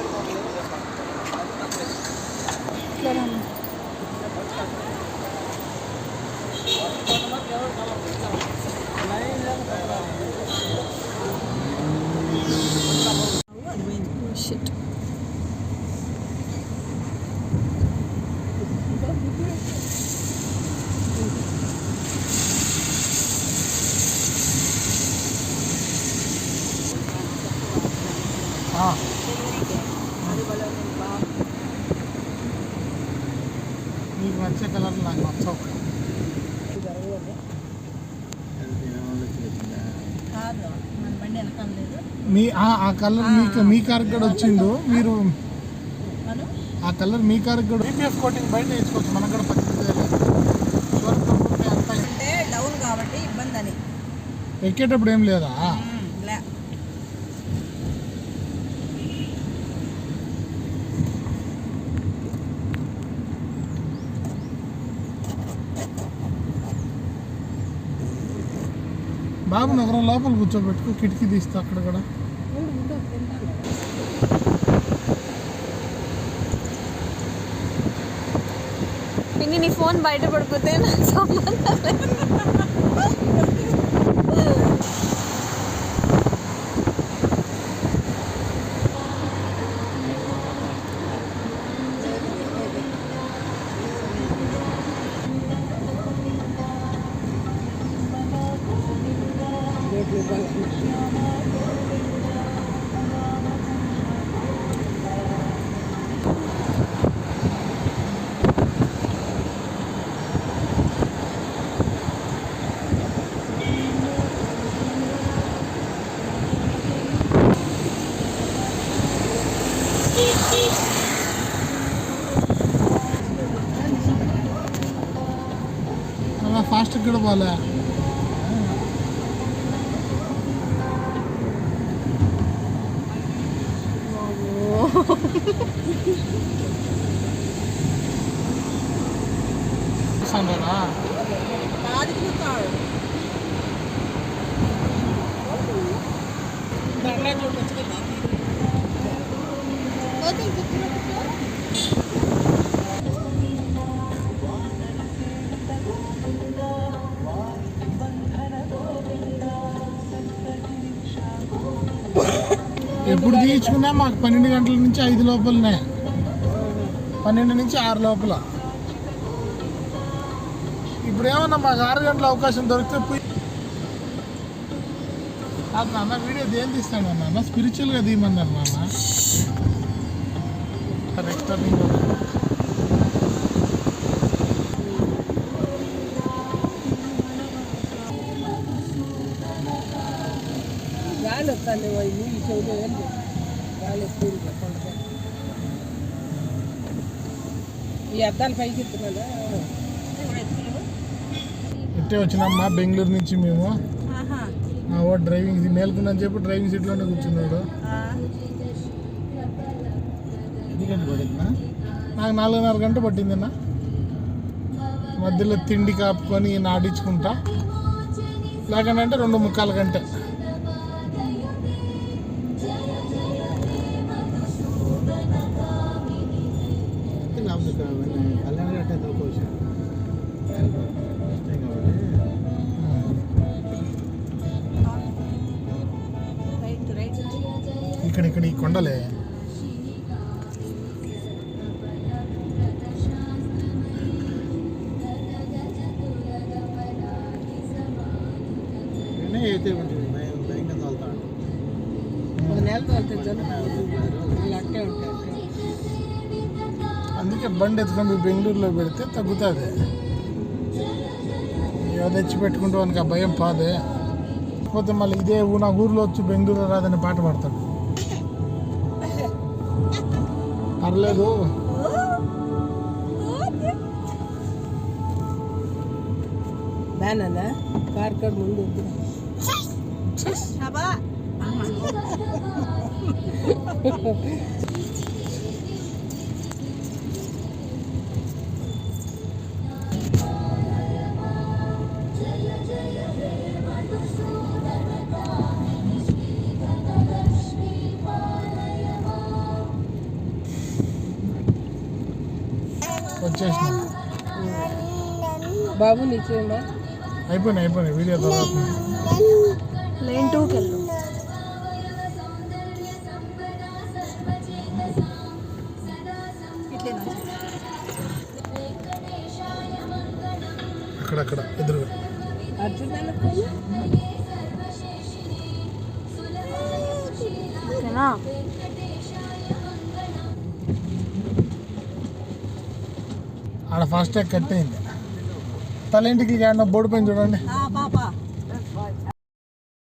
ver, vamos a ver. నీకు నచ్చే colour నాకు నచ్చవు. మన మీ ఆ- ఆ కలర్ మీకు మీ కార్ కూడా వచ్చిండు మీరు మనం ఆ కలర్ మీ కార్ కూడా బీపీఎఫ్ కోటింగ్ బయట వేసుకోవచ్చు మనకు కూడా పచ్చి అంతా అంటే డౌన్ కాబట్టి ఇబ్బంది అని. ఎక్కేటప్పుడు ఏం లేదా? బాబు నగరం లోపల కూర్చోబెట్టుకో కిటికీ తీస్తా అక్కడ కూడా నీ ఫోన్ బయట పడిపోతే నాకు సంబంధం లేదు. நல்லா ஃபாஸ்ட்டு கூட போகல. சாண்டா அதுக்கு ఎప్పుడు తీయించుకున్నా మాకు పన్నెండు గంటల నుంచి ఐదు లోపలనే. పన్నెండు నుంచి ఆరు లోపల. ఇప్పుడు ఏమన్నా మాకు ఆరు గంటల అవకాశం దొరికితే పోయి అది నాన్న వీడియో దేని తీస్తాడు నాన్న? స్పిరిచువల్గా తీయమన్నారు నాన్న. గాలి ఈ చెవులు ఏంటి గాలి ఎక్కువ కొండపై ఈ అద్దాలు పైకి ఎత్తున్నాడా ఇట్టే వచ్చినామ్మా బెంగళూరు నుంచి మేము. మా వాడు డ్రైవింగ్ మేల్కొందని చెప్పి డ్రైవింగ్ సీట్లోనే కూర్చున్నాడు. నాకు నాలుగున్నర గంట పట్టిందన్న. మధ్యలో తిండి కాపుకొని నాటించుకుంటా. లేకంటే రెండు ముక్కాల గంట. ఇక్కడ ఇక్కడ ఈ కొండలే. అయితే ఉంటుంది. భయం భయంగా తోలుతాడు ఒక నెల తోలితే అందుకే బండి ఎత్తుకొని బెంగళూరులో పెడితే తగ్గుతుంది. ఏదో తెచ్చి పెట్టుకుంటూ ఆ భయం పాదే. పోతే మళ్ళీ ఇదే ఊ- నా ఊర్లో వచ్చి బెంగళూరు రాదని పాట పాడతాడు. పర్లేదు. దానా కార్ కార్ ముందు వచ్చేసిన బాబు నీకేనా అయిపోయినా అయిపోయినా వీడియో తర్వాత. లేన్ టూకి వెళ్ళు. అక్కడక్కడ ఎదురుగా. అర్జున్ ఓకేనా? ఆడ ఫాస్ట్ ట్యాగ్ కట్ అయింది. తల ఇంటికి బోర్డు పైన చూడండి.